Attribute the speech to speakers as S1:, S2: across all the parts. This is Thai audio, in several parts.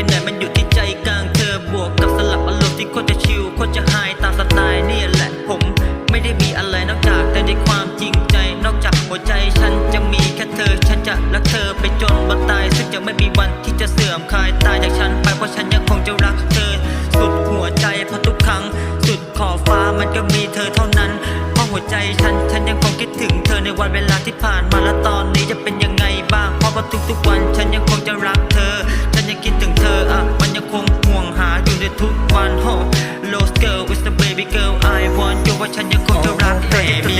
S1: เป็นไหนมันอยู่ที่ใจกลางเธอบวกกับสลับอารมณ์ที่โคตรจะชิลโคตรจะหายตามสไตล์นี่แหละผม ไม่ได้มีอะไรนอกจากแต่ในความจริงใจ นอกจากหัวใจฉันจะมีแค่เธอ ฉันจะรักเธอไปจนวันตาย ซึ่งจะไม่มีวันที่จะเสื่อมคลายตายจากฉันไปเพราะฉันยังคงจะรักเธอ สุดหัวใจเพราะทุกครั้ง สุดขอบฟ้ามันก็มีเธอเท่านั้นเพราะหัวใจฉันฉันยังคงคิดถึงเธอในวันเวลาที่ผ่านมาและตอนนี้จะเป็นยังไงบ้างเพราะว่าทุกๆวัน ฉันยังคงจะรักเธอ ฉันยังคิดถึง ห่วงหาอยู่ในทุกวันโฮ Lost girl with the baby girl I want you ว่าฉันยังคงจะรักเธอ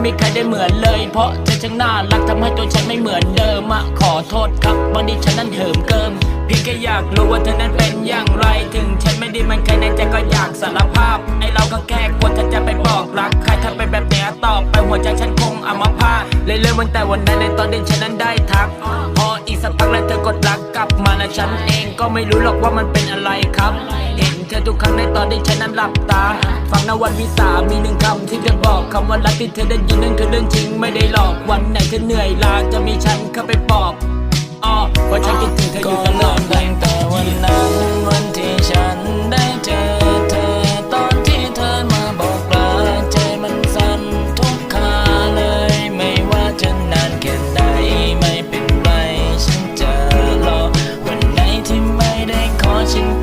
S2: ม่มีใครได้เหมือนเลย เพราะเธอช่างน่ารักทำให้ตัวฉันไม่เหมือนเดิมอะขอโทษครับวันนี้ฉันนั้นเหิมเกิมเพียงแค่อยากรู้ว่าเธอนั้นเป็นอย่างไร ถึงฉันไม่ด้มันใครในใจก็อยากสารภาพ ไอเราก็แค่กลัวเธอจะไปบอกรักใครถ้าเป็นแบบเนี้ยต่อไปหัวใจฉันคงอัมพาตเลยเริ่มตั้งแต่วันนั้นในตอนที่ฉันนั้นได้ทัก พออีกสักพักแล้วเธอกดรักกลับมานะฉันเองก็ไม่รู้หรอกว่ามันเป็นอะไรครับ ทุกครั้งในตอนที่ใช้น้ำหลับตา ฟังนวันวิสามีหนึ่งคำที่จะบอกคำว่ารักที่เธอได้ยินนั่นคือเรื่องจริงไม่ได้หลอกวันไหนเธอเหนื่อยลาจะมีฉันเข้าไปปลอบอ้อเพราะฉันคิดถึงเธออยู่ตลอด
S3: แต่วันนั้นวันที่ฉันได้เจอเธอตอนที่เธอมาบอกลาใจมันสั่นทุกคาเลยไม่ว่าจะนานแค่ไหนไม่เป็นไรฉันจะรอวันไหนที่ไม่ได้ขอฉัน。